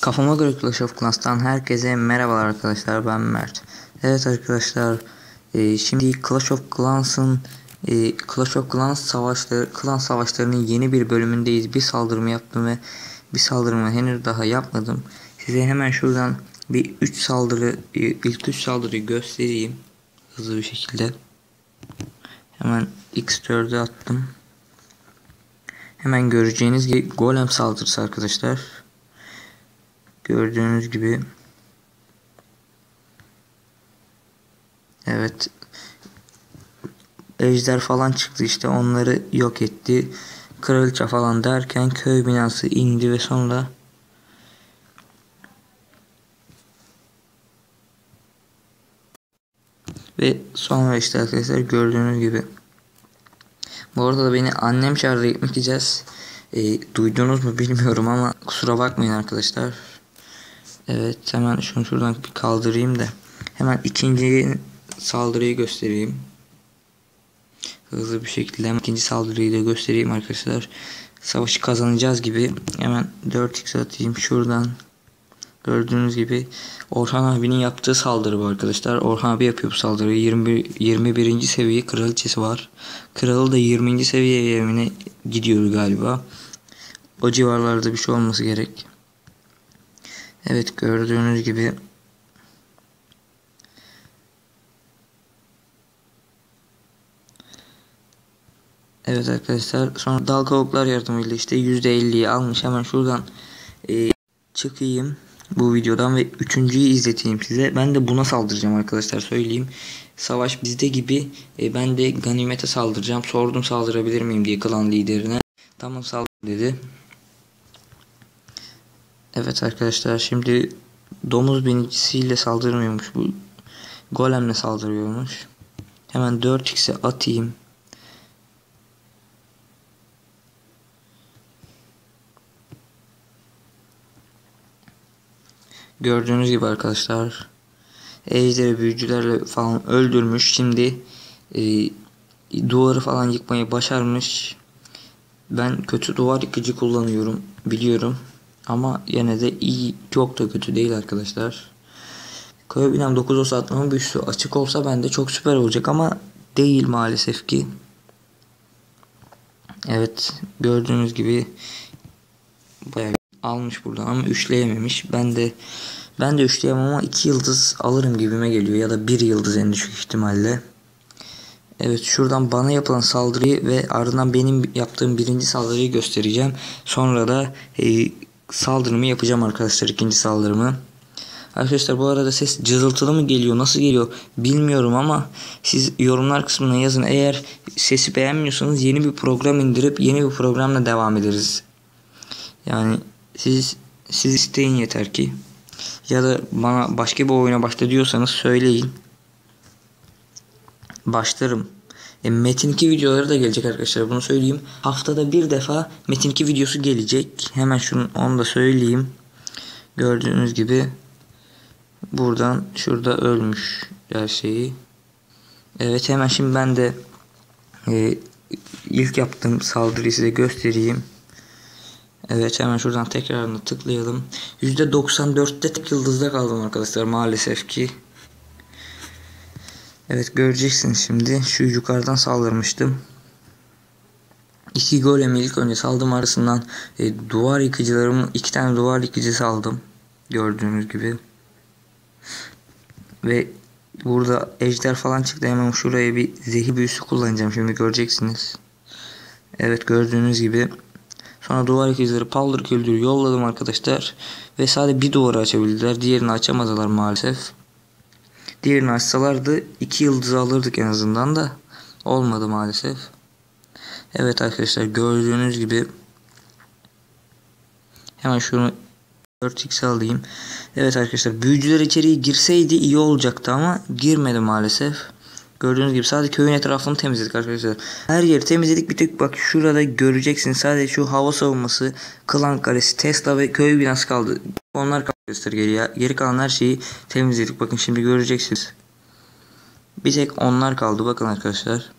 Kafama göre Clash of Clans'tan herkese merhabalar arkadaşlar ben Mert. Evet arkadaşlar e, şimdi Clash of Clans'ın e, Clash of Clans savaşları, klan savaşlarının yeni bir bölümündeyiz. Bir saldırımı yaptım ve bir saldırımı henüz daha yapmadım. Size hemen şuradan bir 3 saldırı e, ilk 3 saldırıyı göstereyim hızlı bir şekilde. Hemen X4'e attım. Hemen göreceğiniz gibi golem saldırısı arkadaşlar. Gördüğünüz gibi Evet Ejder falan çıktı işte onları yok etti. Kraliçe falan derken köy binası indi ve sonra ve sonra işte arkadaşlar gördüğünüz gibi bu arada da beni annem çağırdı gitmek gideceğiz. E, duydunuz mu bilmiyorum ama kusura bakmayın arkadaşlar. Evet hemen şunu şuradan bir kaldırayım da hemen ikinci saldırıyı göstereyim. Hızlı bir şekilde ikinci saldırıyı da göstereyim arkadaşlar. Savaşı kazanacağız gibi hemen 4x atayım şuradan. Gördüğünüz gibi Orhan abinin yaptığı saldırı bu arkadaşlar. Orhan abi yapıyor bu saldırıyı. 21, 21. seviye kraliçesi var. Kralı da 20. seviye evine gidiyor galiba. O civarlarda bir şey olması gerek. Evet gördüğünüz gibi Evet arkadaşlar sonra dal kavuklar yardımıyla işte %50'yi almış hemen şuradan e, çıkayım bu videodan ve üçüncüyü izleteyim size. Ben de buna saldıracağım arkadaşlar söyleyeyim. Savaş bizde gibi e, ben de ganimete saldıracağım. Sordum saldırabilir miyim diye klan liderine. Tamam saldır dedi. Evet arkadaşlar şimdi domuz binicisiyle saldırmıyormuş bu. Golemle saldırıyormuş. Hemen 4x'e atayım. Gördüğünüz gibi arkadaşlar ejderi büyücülerle falan öldürmüş. Şimdi e, duvarı falan yıkmayı başarmış. Ben kötü duvar yıkıcı kullanıyorum biliyorum. Ama yine de iyi çok da kötü değil arkadaşlar. Köy binem 9 olsa atmamın büyüsü açık olsa bende çok süper olacak ama değil maalesef ki. Evet gördüğünüz gibi bayağı almış buradan ama üçleyememiş. Ben de ben de üçleyemem ama iki yıldız alırım gibime geliyor ya da bir yıldız en düşük ihtimalle. Evet şuradan bana yapılan saldırıyı ve ardından benim yaptığım birinci saldırıyı göstereceğim. Sonra da e, saldırımı yapacağım arkadaşlar ikinci saldırımı. Arkadaşlar bu arada ses cızıltılı mı geliyor nasıl geliyor bilmiyorum ama siz yorumlar kısmına yazın. Eğer sesi beğenmiyorsanız yeni bir program indirip yeni bir programla devam ederiz. Yani siz siz isteyin yeter ki. Ya da bana başka bir oyuna başla diyorsanız söyleyin. Başlarım. E, Metin 2 videoları da gelecek arkadaşlar bunu söyleyeyim. Haftada bir defa Metin 2 videosu gelecek. Hemen şunu onu da söyleyeyim. Gördüğünüz gibi buradan şurada ölmüş her şeyi. Evet hemen şimdi ben de e, ilk yaptığım saldırıyı size göstereyim. Evet hemen şuradan tekrarını tıklayalım. %94'te tek yıldızda kaldım arkadaşlar maalesef ki. Evet göreceksiniz şimdi. Şu yukarıdan saldırmıştım. İki golemi ilk önce saldım arasından e, duvar yıkıcılarımın iki tane duvar yıkıcısı aldım. Gördüğünüz gibi. Ve burada ejder falan çıktı. Hemen şuraya bir zehir büyüsü kullanacağım. Şimdi göreceksiniz. Evet gördüğünüz gibi. Sonra duvar ikizleri paldır küldür yolladım arkadaşlar. Ve sadece bir duvarı açabildiler. Diğerini açamadılar maalesef. Diğerini açsalardı iki yıldız alırdık en azından da. Olmadı maalesef. Evet arkadaşlar gördüğünüz gibi. Hemen şunu 4x alayım. Evet arkadaşlar büyücüler içeriye girseydi iyi olacaktı ama girmedi maalesef. Gördüğünüz gibi sadece köyün etrafını temizledik arkadaşlar. Her yeri temizledik bir tek bak şurada göreceksiniz sadece şu hava savunması, klan kalesi, Tesla ve köy binası kaldı. Onlar kaldı geriye. Geri kalan her şeyi temizledik. Bakın şimdi göreceksiniz. Bir tek onlar kaldı bakın arkadaşlar.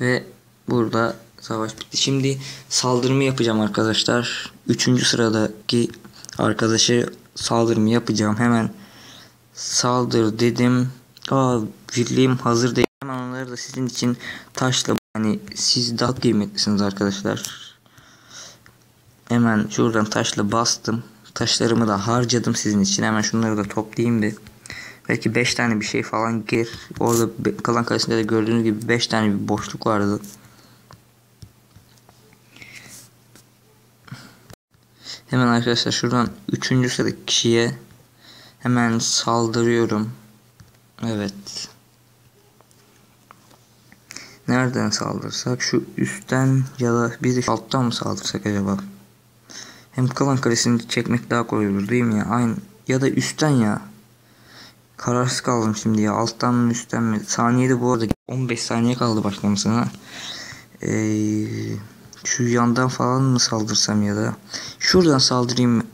Ve burada savaş bitti. Şimdi saldırımı yapacağım arkadaşlar. Üçüncü sıradaki arkadaşı saldırımı yapacağım. Hemen saldır dedim. Aa birliğim hazır değil. Hemen onları da sizin için taşla hani siz daha kıymetlisiniz arkadaşlar. Hemen şuradan taşla bastım. Taşlarımı da harcadım sizin için. Hemen şunları da toplayayım bir. Belki 5 tane bir şey falan gir. Orada kalan kalesinde de gördüğünüz gibi 5 tane bir boşluk vardı. Hemen arkadaşlar şuradan 3. sıradaki kişiye hemen saldırıyorum. Evet. Nereden saldırsak? Şu üstten ya da bir alttan mı saldırsak acaba? Hem kalan kalesini çekmek daha kolay olur değil mi ya? Aynı ya da üstten ya. Kararsız kaldım şimdi ya. Alttan mı üstten mi? Saniyede bu arada 15 saniye kaldı başlamasına. Ee, şu yandan falan mı saldırsam ya da şuradan saldırayım.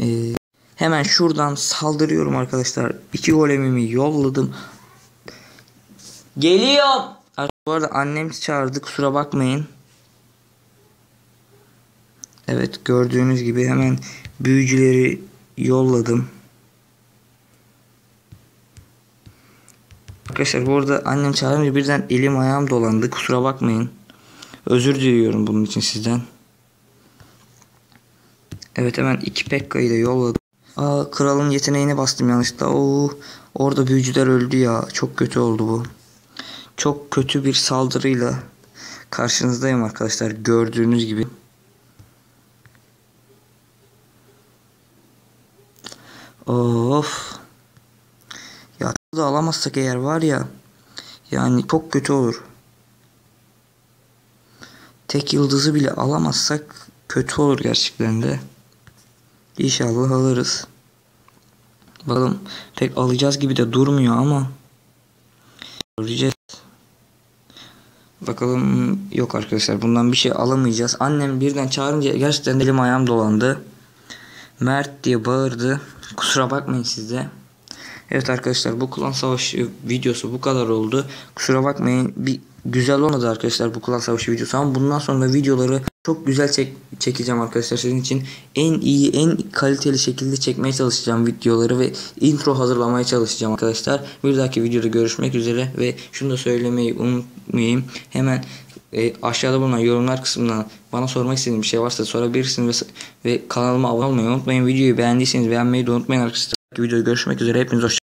Ee, hemen şuradan saldırıyorum arkadaşlar. İki golemimi yolladım. Geliyorum. Bu arada annem çağırdı kusura bakmayın. Evet gördüğünüz gibi hemen büyücüleri yolladım. Arkadaşlar bu arada annem çağırınca birden elim ayağım dolandı. Kusura bakmayın. Özür diliyorum bunun için sizden. Evet hemen iki Pekka'yı da yolladım. Aa kralın yeteneğine bastım yanlışlıkla. Oo, orada büyücüler öldü ya. Çok kötü oldu bu. Çok kötü bir saldırıyla karşınızdayım arkadaşlar. Gördüğünüz gibi. Of. Ya da alamazsak eğer var ya. Yani çok kötü olur. Tek yıldızı bile alamazsak kötü olur gerçekten de. İnşallah alırız. Bakalım pek alacağız gibi de durmuyor ama. Göreceğiz. Bakalım yok arkadaşlar bundan bir şey alamayacağız. Annem birden çağırınca gerçekten elim ayağım dolandı. Mert diye bağırdı. Kusura bakmayın sizde. Evet arkadaşlar bu klan savaşı videosu bu kadar oldu. Kusura bakmayın bir güzel olmadı arkadaşlar bu klan savaşı videosu ama bundan sonra videoları çok güzel çek çekeceğim arkadaşlar sizin için. En iyi en kaliteli şekilde çekmeye çalışacağım videoları ve intro hazırlamaya çalışacağım arkadaşlar. Bir dahaki videoda görüşmek üzere ve şunu da söylemeyi unutmayayım. Hemen e, aşağıda bulunan yorumlar kısmından bana sormak istediğiniz bir şey varsa sorabilirsiniz ve, ve kanalıma abone olmayı unutmayın. Videoyu beğendiyseniz beğenmeyi de unutmayın arkadaşlar. Videoda görüşmek üzere. Hepiniz hoşçakalın.